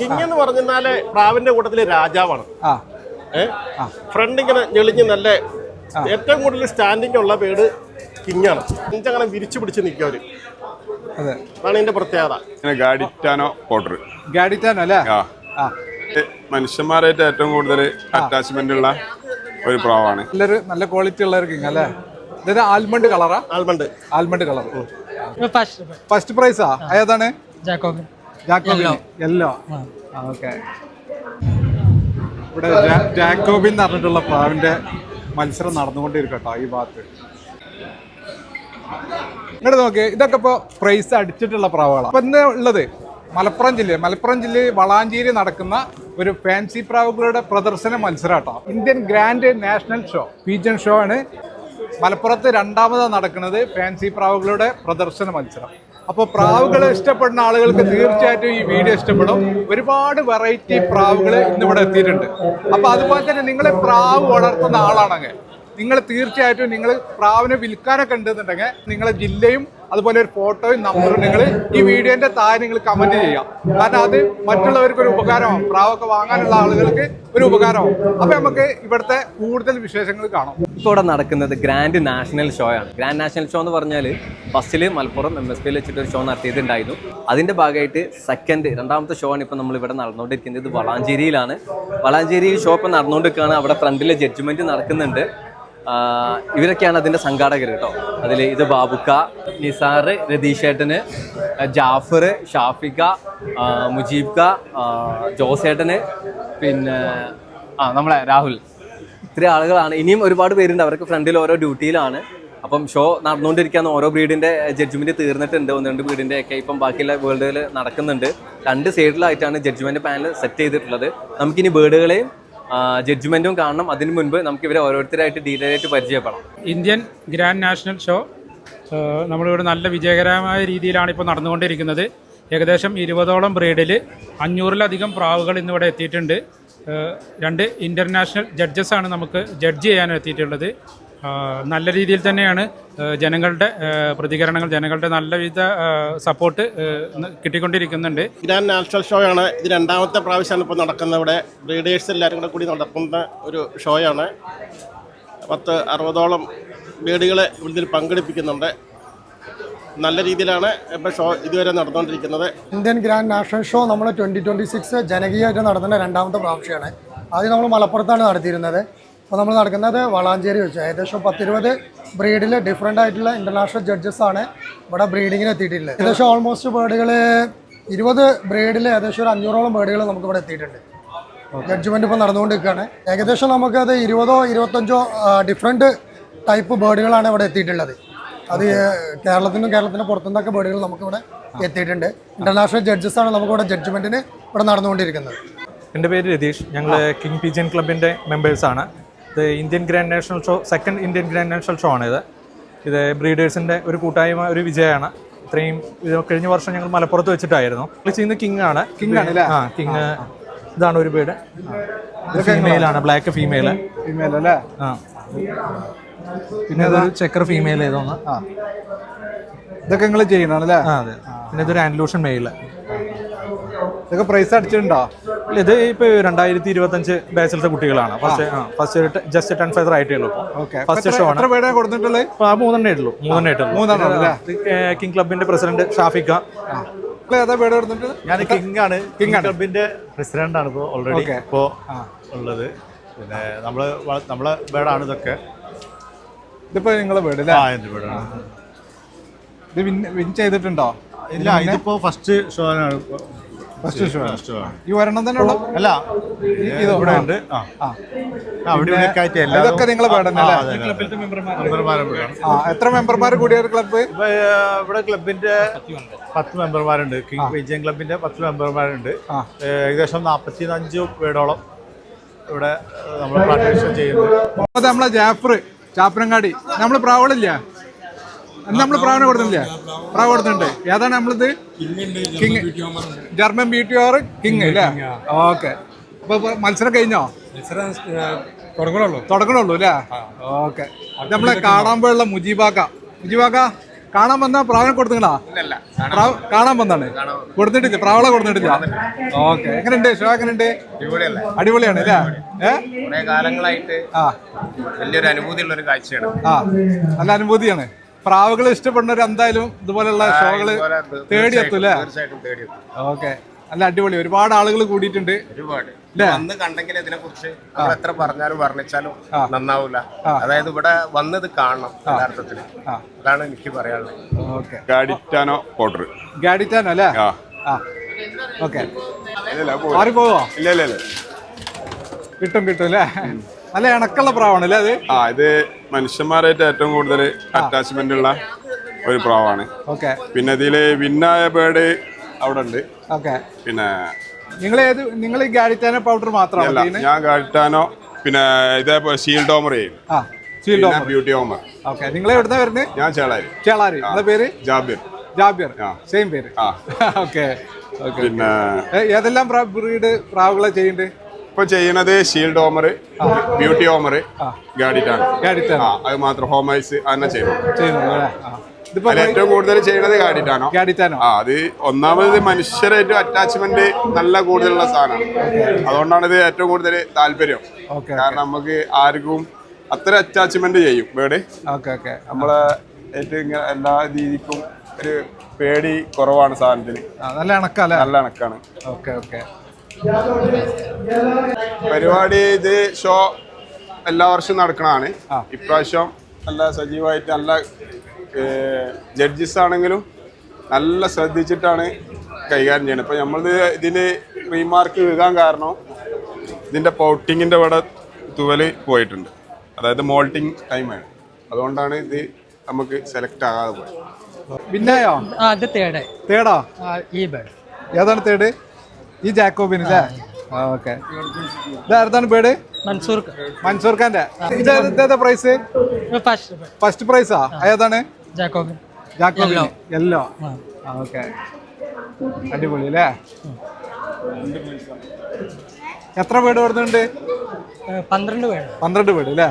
King എന്ന് പറഞ്ഞാൽ പ്രാവിന്റെ കൂട്ടത്തിലെ രാജാവാണ്. ഫ്രണ്ട് ഇങ്ങനെ ഞെളിഞ്ഞ് നല്ല ഏറ്റവും കൂടുതൽ സ്റ്റാൻഡിങ് ഉള്ള പേട് കിങ്ങാണ്. അങ്ങനെ വിരിച്ചു പിടിച്ച് നിൽക്കവര്. അതെ. അതാണ് ഇതിന്റെ പ്രത്യേകത. ഗാഡിറ്റാനോ അല്ലേ? മനുഷ്യന്മാരായിട്ട് ഏറ്റവും കൂടുതൽ അറ്റാച്ച്മെന്റ് ഉള്ള ഒരു പ്രാവാണ്. നല്ലൊരു നല്ല ക്വാളിറ്റി ഉള്ള ഒരു കിങ് അല്ലേ? ആൽമണ്ട് കളറാ? Almond. Almond colour first first പ്രൈസാ ഏതാണ്? Jacobin Jacobin yellow. ഓക്കെ. ഇവിടെ ജാക്കോബിൻ എന്ന് പറഞ്ഞിട്ടുള്ള പ്രാവിന്റെ മത്സരം നടന്നുകൊണ്ടിരിക്കട്ടോ ഈ ഭാഗത്ത്. ഇങ്ങോട്ട് നോക്കി ഇതൊക്കെ ഇപ്പോൾ പ്രൈസ് അടിച്ചിട്ടുള്ള പ്രാവുകളാണ് അപ്പൊ ഇന്ന് ഉള്ളത് മലപ്പുറം ജില്ലയിൽ മലപ്പുറം ജില്ലയിൽ വളാഞ്ചേരി നടക്കുന്ന ഒരു ഫാൻസി പ്രാവുകളുടെ പ്രദർശന മത്സരാട്ടോ. Indian grand national show pigeon show ആണ്. മലപ്പുറത്ത് രണ്ടാമതാണ് നടക്കുന്നത് ഫാൻസി പ്രാവുകളുടെ പ്രദർശന മത്സരം. അപ്പോൾ പ്രാവുകളെ ഇഷ്ടപ്പെടുന്ന ആളുകൾക്ക് തീർച്ചയായിട്ടും ഈ വീഡിയോ ഇഷ്ടപ്പെടും. ഒരുപാട് വെറൈറ്റി പ്രാവുകൾ ഇന്നിവിടെ എത്തിയിട്ടുണ്ട്. അപ്പോൾ അതുപോലെ തന്നെ നിങ്ങളെ പ്രാവ് വളർത്തുന്ന ആളാണെങ്കിൽ നിങ്ങൾ തീർച്ചയായിട്ടും നിങ്ങൾ പ്രാവിനെ വിൽക്കാനൊക്കെ ഉണ്ടെന്നുണ്ടെങ്കിൽ നിങ്ങളെ ജില്ലയും അതുപോലെ ഒരു ഫോട്ടോയും നമ്പറും നിങ്ങൾ ഈ വീഡിയോന്റെ താഴെ നിങ്ങൾ കമന്റ് ചെയ്യാം കാരണം അത് മറ്റുള്ളവർക്ക് ഒരു ഉപകാരമാവും. പ്രാവൊക്കെ വാങ്ങാനുള്ള ആളുകൾക്ക് ഒരു ഉപകാരമാവും. അപ്പൊ നമുക്ക് ഇവിടുത്തെ കൂടുതൽ വിശേഷങ്ങൾ കാണാം. ഇപ്പോൾ ഇവിടെ നടക്കുന്നത് ഗ്രാൻഡ് നാഷണൽ ഷോ ആണ്. ഗ്രാൻഡ് നാഷണൽ ഷോ എന്ന് പറഞ്ഞാൽ ഫസ്റ്റിൽ മലപ്പുറം എം എസ് പിയിൽ വെച്ചിട്ട് ഒരു ഷോ നടത്തിയിട്ടുണ്ടായിരുന്നു. അതിന്റെ ഭാഗമായിട്ട് സെക്കൻഡ് രണ്ടാമത്തെ ഷോ ആണ് ഇപ്പോൾ നമ്മൾ ഇവിടെ നടന്നുകൊണ്ടിരിക്കുന്നത്. ഇത് വളാഞ്ചേരിയിലാണ്. വളാഞ്ചേരി ഷോ ഇപ്പൊ നടന്നുകൊണ്ടിരിക്കുകയാണ്. അവിടെ ഫ്രണ്ടിലെ ജഡ്ജ്മെന്റ് നടക്കുന്നുണ്ട്. ഇവരൊക്കെയാണ് അതിന്റെ സംഘാടകർ കേട്ടോ. അതിൽ ഇത് ബാബുക്ക നിസാർ രതീഷേട്ടന് ജാഫർ ഷാഫിക്ക ആ, മുജീബ് ക ജോസേട്ടന് പിന്നെ ആ നമ്മളെ രാഹുൽ. ഇത്ര ആളുകളാണ്. ഇനിയും ഒരുപാട് പേരുണ്ട്. അവർക്ക് ഫ്രണ്ടിൽ ഓരോ ഡ്യൂട്ടിയിലാണ്. അപ്പം ഷോ നടന്നുകൊണ്ടിരിക്കുകയാണ്. ഓരോ ബ്രീഡിന്റെ ജഡ്ജ്മെന്റ് തീർന്നിട്ടുണ്ട്. ഒന്ന് രണ്ട് ബ്രീഡിന്റെ ഒക്കെ ഇപ്പം ബാക്കിയുള്ള വേൾഡുകൾ നടക്കുന്നുണ്ട്. രണ്ട് സൈഡിലായിട്ടാണ് ജഡ്ജ്മെന്റ് പാനൽ സെറ്റ് ചെയ്തിട്ടുള്ളത്. നമുക്കിനി ബേർഡുകളെയും ജഡ്ജ്മെന്റും കാണണം. അതിനു മുൻപ് നമുക്ക് ഇവരെ ഓരോരുത്തരായിട്ട് ഡീറ്റെയിൽ ആയിട്ട് പരിചയപ്പെടാം. ഇന്ത്യൻ ഗ്രാൻഡ് നാഷണൽ ഷോ നമ്മളിവിടെ നല്ല വിജയകരമായ രീതിയിലാണ് ഇപ്പോൾ നടന്നുകൊണ്ടിരിക്കുന്നത്. ഏകദേശം ഇരുപതോളം ബ്രീഡിൽ അഞ്ഞൂറിലധികം പ്രാവുകൾ ഇന്നിവിടെ എത്തിയിട്ടുണ്ട്. രണ്ട് ഇന്റർനാഷണൽ ആണ് നമുക്ക് ജഡ്ജ് ചെയ്യാൻ എത്തിയിട്ടുള്ളത്. നല്ല രീതിയിൽ തന്നെയാണ് ജനങ്ങളുടെ പ്രതികരണങ്ങൾ ജനങ്ങളുടെ നല്ല വിധ സപ്പോർട്ട് കിട്ടിക്കൊണ്ടിരിക്കുന്നുണ്ട്. ഗ്രാൻഡ് നാഷണൽ ഷോ ആണ് ഇത് രണ്ടാമത്തെ പ്രാവശ്യമാണ് ഇപ്പോൾ നടക്കുന്നത് ഇവിടെ. ബ്രീഡേഴ്സ് എല്ലാവരും കൂടെ കൂടി നടക്കുന്ന ഒരു ഷോയാണ്. പത്ത് അറുപതോളം ബ്രീഡുകളെ ഇതിൽ പങ്കെടുപ്പിക്കുന്നുണ്ട്. നല്ല രീതിയിലാണ് ഇപ്പോൾ ഷോ ഇതുവരെ നടന്നുകൊണ്ടിരിക്കുന്നത്. ഇന്ത്യൻ ഗ്രാൻഡ് നാഷണൽ ഷോ നമ്മൾ ട്വന്റി ട്വന്റി സിക്സ് ജനകീയമായിട്ട് നടത്തുന്ന രണ്ടാമത്തെ പ്രാവശ്യമാണ്. ആദ്യം നമ്മൾ മലപ്പുറത്താണ് നടത്തിയിരുന്നത്. അപ്പോൾ നമ്മൾ നടക്കുന്നത് വളാഞ്ചേരി വെച്ച്. ഏകദേശം പത്തിരുപത് ബ്രീഡിൽ ഡിഫറെന്റ് ആയിട്ടുള്ള ഇന്റർനാഷണൽ ജഡ്ജസ് ആണ് ഇവിടെ ബ്രീഡിങ്ങിന് എത്തിയിട്ടുള്ളത്. ഏകദേശം ഓൾമോസ്റ്റ് ബേർഡുകൾ ഇരുപത് ബ്രീഡിൽ ഏകദേശം ഒരു അഞ്ഞൂറോളം ബേർഡുകൾ നമുക്ക് ഇവിടെ എത്തിയിട്ടുണ്ട്. ജഡ്ജ്മെന്റ് ഇപ്പോൾ നടന്നുകൊണ്ടിരിക്കുകയാണ്. ഏകദേശം നമുക്കത് ഇരുപതോ ഇരുപത്തഞ്ചോ ഡിഫറെന്റ് ടൈപ്പ് ബേഡുകളാണ് ഇവിടെ എത്തിയിട്ടുള്ളത്. അത് കേരളത്തിനും കേരളത്തിന് പുറത്തുനിന്നൊക്കെ ബേർഡുകൾ നമുക്കിവിടെ എത്തിയിട്ടുണ്ട്. ഇന്റർനാഷണൽ ജഡ്ജസ് ആണ് നമുക്കിവിടെ ജഡ്ജ്മെന്റിന് ഇവിടെ നടന്നുകൊണ്ടിരിക്കുന്നത്. എന്റെ പേര് രതീഷ്. ഞങ്ങൾ കിങ് പിജൻ ക്ലബിന്റെ മെമ്പേഴ്സാണ് ഇത് Indian grand national show second Indian grand national show ആണ് ഇത് ഇത് ബ്രീഡേഴ്സിന്റെ ഒരു കൂട്ടായ്മ ഒരു വിജയമാണ്. ഇത്രയും ഇത് കഴിഞ്ഞ വർഷം ഞങ്ങൾ മലപ്പുറത്ത് വെച്ചിട്ടായിരുന്നു. ചെയ്യുന്ന കിങ് ആണ്. കിങ് ആണ്? ആ? കിങ് ഇതാണ് ഒരു ബേഡ് ഫീമെയിൽ ആണ് ബ്ലാക്ക് ഫീമെയിൽ ഫീമെയിൽ അല്ലേ? ആ. പിന്നെ അതൊരു ചെക്കർ ഫീമെയിൽ ഏതോന്ന് ഇതൊക്കെ നിങ്ങൾ ആ അതെ. പിന്നെ ഇതൊരു ആൻഡ്ലൂഷൻ മെയിൽ ഇതൊക്കെ പ്രൈസ് അടിച്ചിട്ടുണ്ടോ? ഇത് ഇപ്പോൾ രണ്ടായിരത്തി ഇരുപത്തഞ്ച് ബാച്ചിലത്തെ കുട്ടികളാണ്. ഫസ്റ്റ് ഫസ്റ്റ് ജസ്റ്റ് ടെൻ ഫൈസർ ആയിട്ടേ ഉള്ളൂ ഫസ്റ്റ് ഷോ ആണ്. മൂന്നെണ്ണേ ഉള്ളൂ. മൂന്നെണ്ണേ ഉള്ളൂ കിങ് ക്ലബിന്റെ പ്രസിഡന്റ് ഷാഫിക്ക ഞാൻ കിങ് ആണ്. കിങ് ക്ലബിന്റെ പ്രസിഡന്റ് ആണ് ഇപ്പോൾ ഓൾറെഡി. ഇപ്പോൾ ഉള്ളത്. പിന്നെ നമ്മൾ നമ്മളെ ബേഡാണ് ഇതൊക്കെ. ഇതിപ്പോ നിങ്ങളെ വീട് അല്ലേ? ബേഡാണ് ഇത് വിൻ വിൻ ചെയ്തിട്ടുണ്ടോ? ഇല്ല ഇതിപ്പോ ഫസ്റ്റ് ഷോ ആണ്. ഫസ്റ്റ് ഷോ ഫസ്റ്റ് ഷോ ഈ ഒരെണ്ണം തന്നെ ഉള്ളൂ? അല്ല ഇത് ഇവിടെ ഉണ്ട്. ഇതൊക്കെ എത്ര മെമ്പർമാർ കൂടിയ ക്ലബ്ബ്? ഇവിടെ ക്ലബിന്റെ പത്ത് മെമ്പർമാരുണ്ട്. കിങ് വിജയൻ ക്ലബിന്റെ പത്ത് മെമ്പർമാരുണ്ട്. ഏകദേശം നാപ്പത്തി അഞ്ച് പേടോളം ഇവിടെ നമ്മൾ പാർട്ടിസിപ്പേറ്റ് ചെയ്യുന്നു നമ്മളെ ജാഫർ ചാപ്പനങ്ങാടി. നമ്മൾ പ്രാവളില്ല? നമ്മൾ പ്രാവിനെ കൊടുത്തില്ലേ പ്രാവ് കൊടുത്തിട്ടുണ്ട്. ഏതാണ് നമ്മളിത്? King. German B T or king അല്ലേ? ഓക്കെ. അപ്പൊ മത്സരം കഴിഞ്ഞോ? തുടങ്ങണുള്ളൂ അല്ലേ? ഓക്കെ. നമ്മളെ കാണാൻ പോയുള്ള മുജീബാക്ക. മുജീബാക്ക കാണാൻ വന്ന പ്രാവനെ കൊടുത്തിങ്ങണാ പ്രാവ് കാണാൻ വന്നാണ്. കൊടുത്തിട്ടില്ല. പ്രാവളെ കൊടുത്തിട്ടില്ല. ഓക്കെ. എങ്ങനെയുണ്ട്? ഷോ എങ്ങനെയുണ്ട്? അടിപൊളിയാണ് അല്ലേ? ഏഹ് കുറെ കാലങ്ങളായിട്ട് ആ. വലിയൊരു അനുഭൂതിയുള്ള ഒരു കാഴ്ചയാണ്. ആ. നല്ല അനുഭൂതിയാണ്. പ്രാവുകൾ ഇഷ്ടപ്പെടുന്നവർ എന്തായാലും ഇതുപോലെയുള്ള ഷോകൾ ഇതുപോലെ തേടി എത്തും അല്ലേ? തീർച്ചയായിട്ടും തേടിയെത്തും ഓക്കെ. നല്ല അടിപൊളി. ഒരുപാട് ആളുകൾ കൂടിയിട്ടുണ്ട്. ഒരുപാട്. ഇല്ലേ? വന്ന് കണ്ടെങ്കിൽ ഇതിനെ കുറിച്ച് എത്ര പറഞ്ഞാലും വർണിച്ചാലും നന്നാവൂല. അതായത് ഇവിടെ വന്നത് കാണണം യഥാർത്ഥത്തിൽ അതാണ് എനിക്ക് പറയാനുള്ളത്. ഓക്കെ. ഗാഡിറ്റാനോ പൗഡർ. ഗാഡിറ്റാനോ അല്ലേ? ഓക്കെ. മാറി പോവോ? ഇല്ല ഇല്ല ഇല്ല കിട്ടും കിട്ടും അല്ലേ? നല്ല ഇണക്കുള്ള പ്രാവണല്ലേ അല്ലേ അത്? ആ ഇത് മനുഷ്യന്മാരായിട്ട് ഏറ്റവും കൂടുതൽ അറ്റാച്ച്മെന്റ് ഉള്ള ഒരു പ്രാവാണ്. ഓക്കെ പിന്നെ ഇതിൽ വിന്നായ ബേർഡ് അവിടെ ഉണ്ട്. ഓക്കെ പിന്നെ നിങ്ങൾ ഏത് നിങ്ങൾ ഈ ഗാഡിറ്റാനോ പൗഡർ മാത്രമാണോ ഞാൻ ഗാഡിറ്റാനോ പിന്നെ ഇതേപോലെ ഷീൽഡ് ഓമർ ചെയ്യും. ബ്യൂട്ടി ഓമർ ഓക്കെ നിങ്ങൾ എവിടുന്ന വരുന്നത് ഞാൻ ചേളാരി. ചേളാരി. നിങ്ങളുടെ പേര്? ജാബിർ. ജാബിർ. സെയിം പേര്. ഓക്കെ പിന്നെ ഏതെല്ലാം ബ്രീഡ് പ്രാവുകളെ ചെയ്യുന്നുണ്ട് ഇപ്പൊ ചെയ്യണത് ഷീൽഡ് ഹോമർ ബ്യൂട്ടി ഹോമർ ഗാഡിറ്റാണ്. അത് മാത്രം ഹോമൈസ് അങ്ങനെ ചെയ്യണം ഏറ്റവും കൂടുതൽ ചെയ്യണത് ഗാഡിറ്റാണോ? ഗാഡിറ്റാനോ ആ അത് ഒന്നാമത് മനുഷ്യരായിട്ട് അറ്റാച്ച്മെന്റ് നല്ല കൂടുതലുള്ള സാധനമാണ്. അതുകൊണ്ടാണ് ഇത് ഏറ്റവും കൂടുതൽ താല്പര്യം. കാരണം നമുക്ക് ആർക്കും അത്ര അറ്റാച്ച്മെന്റ് ചെയ്യും വേട്. നമ്മളെ ഏറ്റവും ഇങ്ങനെ എല്ലാ രീതിക്കും ഒരു പേടി കുറവാണ് സാധനത്തിന്. നല്ല അണക്കാണ് നല്ല കണക്കാണ് ഓക്കെ ഓക്കെ. പരിപാടി ഇത് ഷോ എല്ലാ വർഷവും നടക്കണതാണ്. ഇപ്രാവശ്യം നല്ല സജീവമായിട്ട് നല്ല ജഡ്ജസ് ആണെങ്കിലും നല്ല ശ്രദ്ധിച്ചിട്ടാണ് കൈകാര്യം ചെയ്യുന്നത് ഇപ്പം നമ്മൾ ഇതിൽ റീമാർക്ക് വീഴാൻ കാരണം ഇതിന്റെ പൗട്ടിങ്ങിന്റെ ഇവിടെ തുവൽ പോയിട്ടുണ്ട്. അതായത് മോൾട്ടിങ് ടൈമാണ് അതുകൊണ്ടാണ് ഇത് നമുക്ക് സെലക്ട് ആകാതെ പോയത്. പിന്നെയോ ആ അത് തേടെ തേടാ ഈ ബേഡ് ഏതാണ് തേട് ഈ ജാക്കോബിൻ അല്ലേ ഓക്കെ. ഇതാരതാണ് പേട്? മൻസൂർ ഖാന്റെ ഇതേതാ പ്രൈസ് ഫസ്റ്റ് പ്രൈസാ ഏതാണ്? Jacobin Jacobin yellow okay. അടിപൊളി അല്ലേ? എത്ര വീട് വരുന്നുണ്ട്? പന്ത്രണ്ട് വീട് പന്ത്രണ്ട് വീട് അല്ലേ?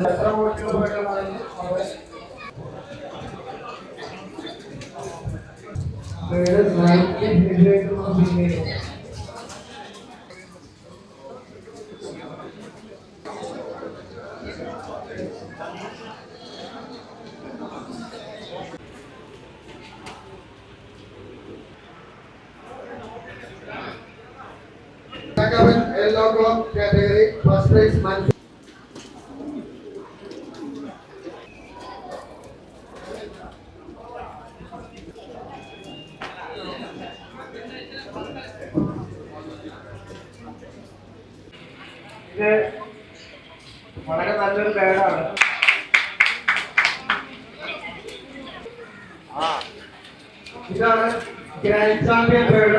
എത്ര വോട്ടുകൾ വേണ്ടമാണെന്ന് അവർ നേരെ നയിക്കുന്ന വളരെ നല്ലൊരു പേരാണ് ഇതാണ് ഗ്രാൻഡ് ചാമ്പ്യൻ പേര്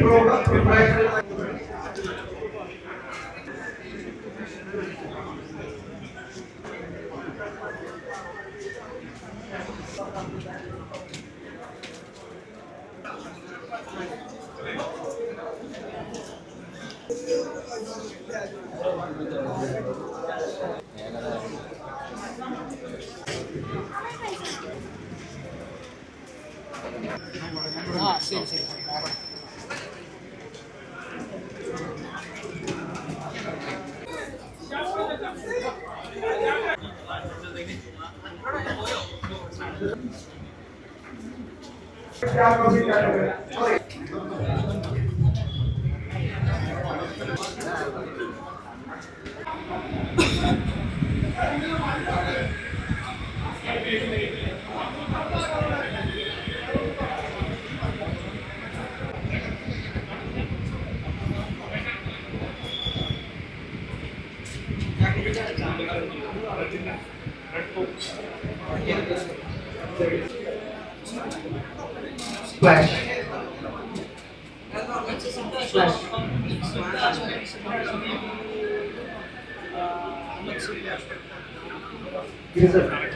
പ്രോഗ്രാം പ്രിപ്പറേഷൻ ஆ சரி சரி Yeah, I'm going to be done with it. Splash. Splash. Yes, sir.